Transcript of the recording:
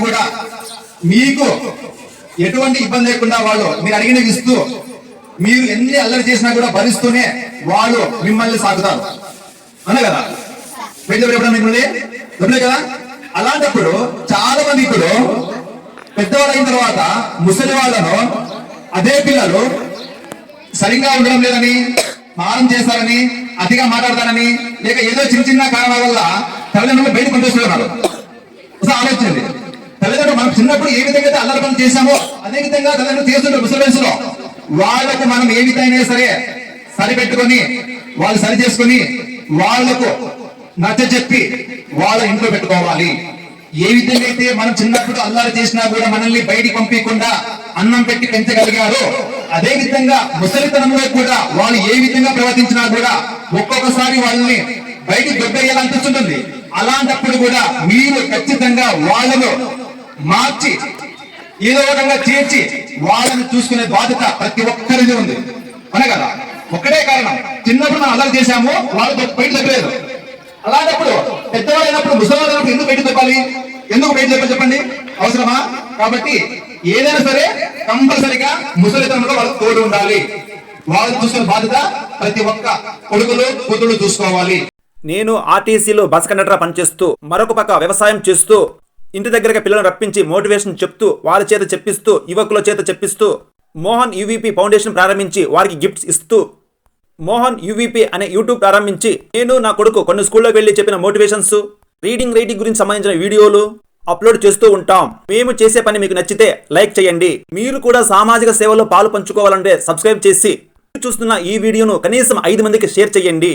కూడా మీకు ఎటువంటి ఇబ్బంది లేకుండా వాళ్ళు మీరు అడిగినవి ఇస్తూ మీరు ఎన్ని అల్లరి చేసినా కూడా భరిస్తూనే వాళ్ళు మిమ్మల్ని సాగుతారు. అనే కదా? పెద్ద ఎప్పుడైనా మిమ్మల్ని? దొరకలే కదా? అలాంటప్పుడు చాలా మంది ఇప్పుడు పెద్దవాళ్ళైన తర్వాత ముసలి వాళ్ళను అదే పిల్లలు సరిగ్గా ఉండడం లేదని మారం చేస్తారని అతిగా మాట్లాడతారని లేక ఏదో చిన్న చిన్న కారణాల వల్ల తల్లిదండ్రులు బయట పంపిస్తున్నారు ఒకసారి ఆలోచించండి తల్లిదండ్రులు మనం చిన్నప్పుడు ఏ విధంగా అయితే అల్లరి పనులు చేశామో అదే విధంగా తల్లిదండ్రులు చేస్తుంటారు ముసలి వయసులో. వాళ్ళకు మనం ఏ విధంగా సరే సరిపెట్టుకొని వాళ్ళు సరి చేసుకొని వాళ్ళకు నచ్చ చెప్పి వాళ్ళ ఇంట్లో పెట్టుకోవాలి. ఏ విధంగా అయితే మనం చిన్నప్పుడు అల్లరి చేసినా కూడా మనల్ని బయటికి పంపించకుండా అన్నం పెట్టి పెంచగలిగారో అదే విధంగా ముసలితనంలో కూడా వాళ్ళు ఏ విధంగా ప్రవర్తించినా కూడా ఒక్కొక్కసారి వాళ్ళని బయటికి దొబ్బేయాలనిపిస్తుంటుంది. అలాంటప్పుడు కూడా మీరు ఖచ్చితంగా వాళ్ళను మార్చి ఏదో విధంగా చేర్చి వాళ్ళని చూసుకునే బాధ్యత ప్రతి ఒక్కరిది ఉంది. అనే కదా? కారణం. చిన్నప్పుడు మనం అల్లరి చేశాము వాళ్ళు బయట చెప్పలేదు. అలాంటప్పుడు పెద్దవాళ్ళు అయినప్పుడు ముసలివాళ్ళు ఎందుకు బయట చెప్పాలి? ఎందుకు బయట చెప్పాలి చెప్పండి? అవసరమా? కాబట్టి ఏదైనా సరే కంపల్సరిగా ముసలితనంలో వాళ్ళకి తోడు ఉండాలి. వాళ్ళు చూసుకునే బాధ్యత ప్రతి ఒక్క కొడుకులు కూతుళ్ళు చూసుకోవాలి. నేను ఆర్టీసీలో బస్ కండక్టర్ పనిచేస్తూ మరొక పక్క వ్యవసాయం చేస్తూ ఇంటి దగ్గరగా పిల్లలను రప్పించి మోటివేషన్ చెప్తూ వారి చేత చెప్పిస్తూ యువకుల చేత చెప్పిస్తూ మోహన్ యూవీపీ ఫౌండేషన్ ప్రారంభించి వారికి గిఫ్ట్స్ ఇస్తూ మోహన్ యూవీపీ అనే యూట్యూబ్ ప్రారంభించి నేను నా కొడుకు కొన్ని స్కూల్లోకి వెళ్ళి చెప్పిన మోటివేషన్స్ రీడింగ్ రైటింగ్ గురించి సంబంధించిన వీడియోలు అప్లోడ్ చేస్తూ ఉంటాం. మేము చేసే పని మీకు నచ్చితే లైక్ చేయండి. మీరు కూడా సామాజిక సేవలో పాలు పంచుకోవాలంటే సబ్స్క్రైబ్ చేసి చూస్తున్న ఈ వీడియోను కనీసం ఐదు మందికి షేర్ చేయండి.